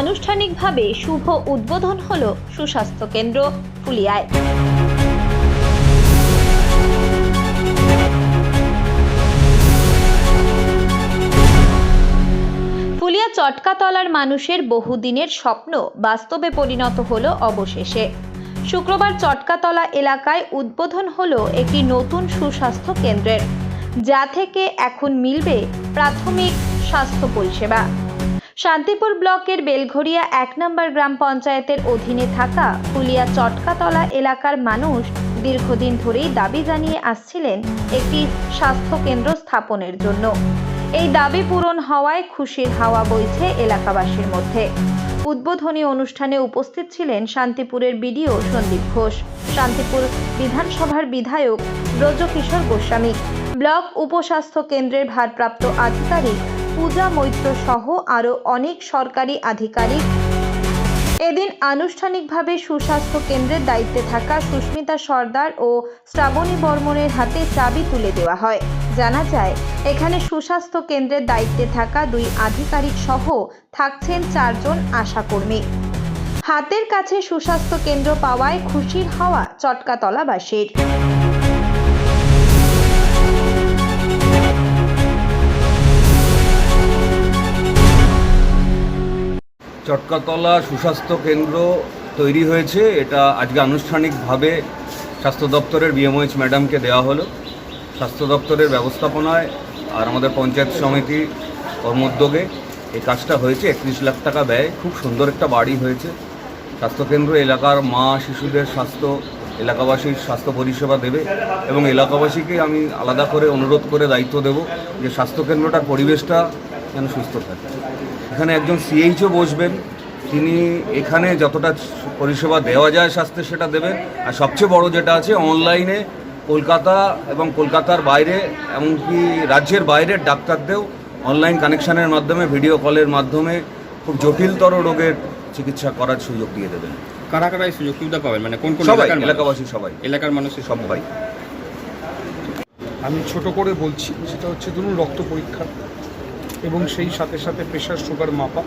আনুষ্ঠানিকভাবে শুভ উদ্বোধন হল সুস্বাস্থ্য কেন্দ্র ফুলিয়ায়। ফুলিয়া চটকাতলার মানুষের বহুদিনের স্বপ্ন বাস্তবে পরিণত হলো অবশেষে। শুক্রবার চটকাতলা এলাকায় উদ্বোধন হলো একটি নতুন সুস্বাস্থ্য কেন্দ্রের, যা থেকে এখন মিলবে প্রাথমিক স্বাস্থ্য পরিষেবা। শান্তিপুর ব্লকের বেলঘরিয়া এক নম্বর গ্রাম পঞ্চায়েতের অধীনে থাকা ফুলিয়া চটকাতলা এলাকার মানুষ দীর্ঘদিন ধরেই দাবি জানিয়ে আসছিলেন একটি স্বাস্থ্য কেন্দ্র স্থাপনের জন্য। এই দাবি পূরণ হওয়ায় খুশির হাওয়া বইছে এলাকাবাসীর মধ্যে। উদ্বোধনী অনুষ্ঠানে উপস্থিত ছিলেন শান্তিপুরের বিডিও সন্দীপ ঘোষ, শান্তিপুর বিধানসভার বিধায়ক ব্রজকিশোর গোস্বামী, ব্লক উপস্বাস্থ্য কেন্দ্রের ভারপ্রাপ্ত আধিকারিক পূজা মৈত্র সহ আরও অনেক সরকারি আধিকারিক এদিন আনুষ্ঠানিকভাবে সুস্বাস্থ্য কেন্দ্রের দায়িত্বে থাকা সুস্মিতা সর্দার ও শ্রাবণী বর্মনের হাতে চাবি তুলে দেওয়া হয়। জানা যায়, এখানে সুস্বাস্থ্য কেন্দ্রের দায়িত্বে থাকা দুই আধিকারিক সহ থাকছেন চারজন আশাকর্মী। হাতের কাছে সুস্বাস্থ্য কেন্দ্র পাওয়ায় খুশির হওয়া চটকাতলাবাসীর চটকাতলা সুস্বাস্থ্য কেন্দ্র তৈরি হয়েছে। এটা আজকে আনুষ্ঠানিকভাবে স্বাস্থ্য দপ্তরের বিএমওএইচ ম্যাডামকে দেওয়া হলো। স্বাস্থ্য দপ্তরের ব্যবস্থাপনায় আর আমাদের পঞ্চায়েত সমিতি কর্মোদ্যোগে এই কাজটা হয়েছে। একত্রিশ লাখ টাকা ব্যয়। খুব সুন্দর একটা বাড়ি হয়েছে। স্বাস্থ্যকেন্দ্র এলাকার মা, শিশুদের স্বাস্থ্য, এলাকাবাসীর স্বাস্থ্য পরিষেবা দেবে এবং এলাকাবাসীকে আমি আলাদা করে অনুরোধ করে দায়িত্ব দেব যে স্বাস্থ্যকেন্দ্রটার পরিবেশটা যেন সুস্থ থাকে। এখানে একজন সিএইচও বসবেন। তিনি এখানে যতটা পরিষেবা দেওয়া যায় স্বাস্থ্যে সেটা দেবেন। আর সবচেয়ে বড় যেটা আছে অনলাইনে কলকাতা এবং কলকাতার বাইরে এমনকি রাজ্যের বাইরের ডাক্তারদেরও অনলাইন কানেকশানের মাধ্যমে ভিডিও কলের মাধ্যমে খুব জটিলতর রোগের চিকিৎসা করার সুযোগ দিয়ে দেবেন। কারা কারা এই সুযোগ সুবিধা পাবেন? মানে কোন কোন সবাই এলাকাবাসী সবাই। এলাকার মানুষের সব সবাই আমি ছোট করে বলছি সেটা হচ্ছে ধরুন রক্ত পরীক্ষা। এবং সেই সাথে সাথে প্রেশার সুগার মাপা।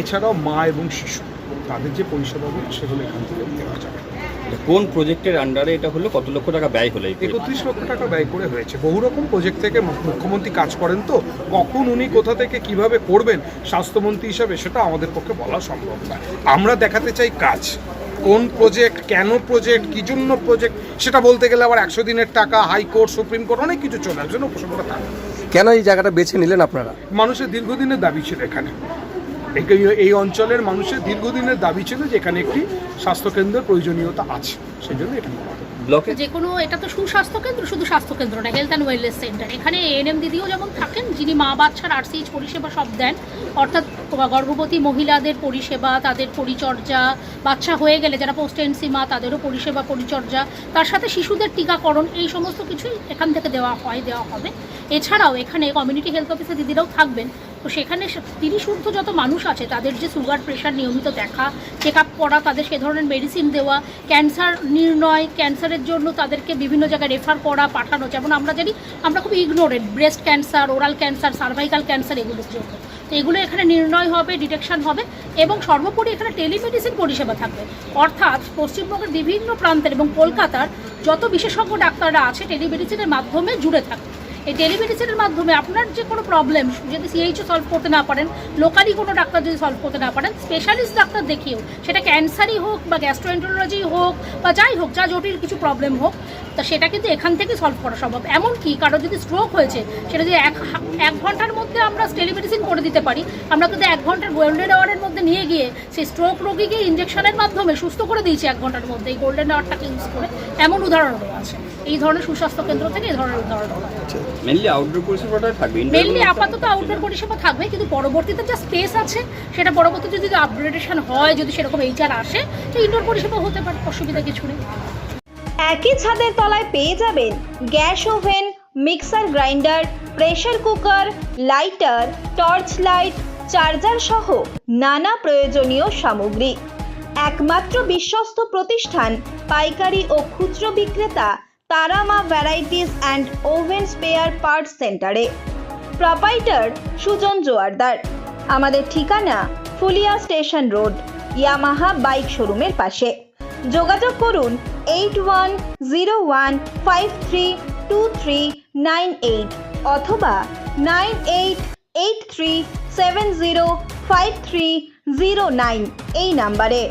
এছাড়াও মা এবং শিশু তাদের যে পরিষেবাগুলো সেগুলো এখান থেকে দেওয়া যাবে কোন প্রজেক্টের আন্ডারে এটা হলো? কত লক্ষ টাকা ব্যয় হলো? একত্রিশ লক্ষ টাকা ব্যয় করে হয়েছে। বহু রকম প্রজেক্ট থেকে মুখ্যমন্ত্রী কাজ করেন তো। কখন উনি কোথা থেকে কীভাবে করবেন স্বাস্থ্যমন্ত্রী হিসাবে সেটা আমাদের পক্ষে বলা সম্ভব না আমরা দেখাতে চাই কাজ। কোন প্রজেক্ট কেন প্রজেক্ট কি জন্য প্রজেক্ট সেটা বলতে গেলে আবার একশো দিনের টাকা হাইকোর্ট সুপ্রিম কোর্ট অনেক কিছু চলে আসবে না উপসংহারে থাকে কেন এই জায়গাটা বেছে নিলেন আপনারা মানুষের দীর্ঘদিনের দাবি ছিল এখানে এই- অঞ্চলের মানুষের দীর্ঘদিনের দাবি ছিল যে এখানে একটি স্বাস্থ্যকেন্দ্রের প্রয়োজনীয়তা আছে, সেই জন্য হলো। ব্লকে? যে কোনো, এটা তো সুস্বাস্থ্য কেন্দ্র, শুধু স্বাস্থ্য কেন্দ্র না হেলথ অ্যান্ড ওয়েলনেস সেন্টার এখানে এএনএম দিদিও যেমন থাকেন, যিনি মা বাচ্চার আরসিএইচ পরিষেবা সব দেন, অর্থাৎ গর্ভবতী মহিলাদের পরিষেবা, তাদের পরিচর্যা, বাচ্চা হয়ে গেলে যারা পোস্টেন্সি মা, তাদেরও পরিষেবা, পরিচর্যা, তার সাথে শিশুদের টিকাকরণ, এই সমস্ত কিছুই এখান থেকে দেওয়া হয়, দেওয়া হবে। এছাড়াও এখানে কমিউনিটি হেলথ অফিসে দিদিরাও থাকবেন। তো সেখানে তিরিশ ঊর্ধ্ব যত মানুষ আছে, তাদের যে সুগার প্রেশার নিয়মিত দেখা চেক আপ করা, তাদের সে ধরনের মেডিসিন দেওয়া ক্যান্সার নির্ণয় ক্যান্সারের জন্য তাদেরকে বিভিন্ন জায়গায় রেফার করা, পাঠানো, যেমন আমরা জানি, আমরা খুব ignorant breast cancer oral cancer cervical cancer এগুলোর জন্য তো এগুলো এখানে নির্ণয় হবে ডিটেকশন হবে, এবং সর্বোপরি এখানে টেলিমেডিসিন পরিষেবা থাকবে। অর্থাৎ পশ্চিমবঙ্গের বিভিন্ন প্রান্তের এবং কলকাতার যত বিশেষজ্ঞ ডাক্তাররা আছে টেলিমেডিসিনের মাধ্যমে জুড়ে থাকবে। এই টেলিমেডিসিনের মাধ্যমে আপনার যে কোনো প্রবলেম যদি সিএইচও সলভ করতে না পারেন লোকালি কোনো ডাক্তার যদি সলভ করতে না পারেন স্পেশালিস্ট ডাক্তার দেখিয়েও সেটা ক্যান্সারই হোক বা গ্যাস্ট্রোএন্টোলজি হোক বা যাই হোক, যা জটিল কিছু প্রবলেম হোক তা সেটা কিন্তু এখান থেকে সলভ করা সম্ভব। এমনকি কারও যদি স্ট্রোক হয়েছে সেটা যদি এক এক ঘণ্টার মধ্যে আমরা টেলিমেডিসিন করে দিতে পারি আমরা কিন্তু এক ঘণ্টার গোল্ডেন আওয়ারের মধ্যে নিয়ে গিয়ে সেই স্ট্রোক রোগীকে ইঞ্জেকশনের মাধ্যমে সুস্থ করে দিয়েছি এক ঘণ্টার মধ্যে। এই গোল্ডেন আওয়ারটাকে ইউজ করে এমন উদাহরণও আছে। এই ধরনের সুস্বাস্থ্য কেন্দ্র থেকে এই ধরনের উদাহরণ আছে। মেনলি আউটডোর পরিষেবাটা থাকবে মেনলি আপাতত আউটডোর পরিষেবা থাকবে কিন্তু পরবর্তীতে যা স্পেস আছে সেটা পরবর্তীতে যদি আপগ্রেডেশন হয় যদি সেরকম এইচআর আসে তো ইনডোর পরিষেবা হতে পারে অসুবিধা কিছু নেই। একই ছাদের তলায় পেয়ে যাবেন gas oven, mixer grinder, pressure cooker, lighter, torch light, charger সহ নানা প্রয়োজনীয় সামগ্রী। একমাত্র বিশ্বস্ত প্রতিষ্ঠান, পাইকারি ও খুচরো বিক্রেতা Tarama varieties and oven spare part সেন্টারে। প্রপাইটার সুজন জোয়ারদার। আমাদের ঠিকানা Phulia station road, Yamaha bike শোরুমের পাশে। যোগাযোগ করুন eight one zero one five three two three nine eight অথবা nine eight eight three seven zero five three zero nine এই নাম্বারে।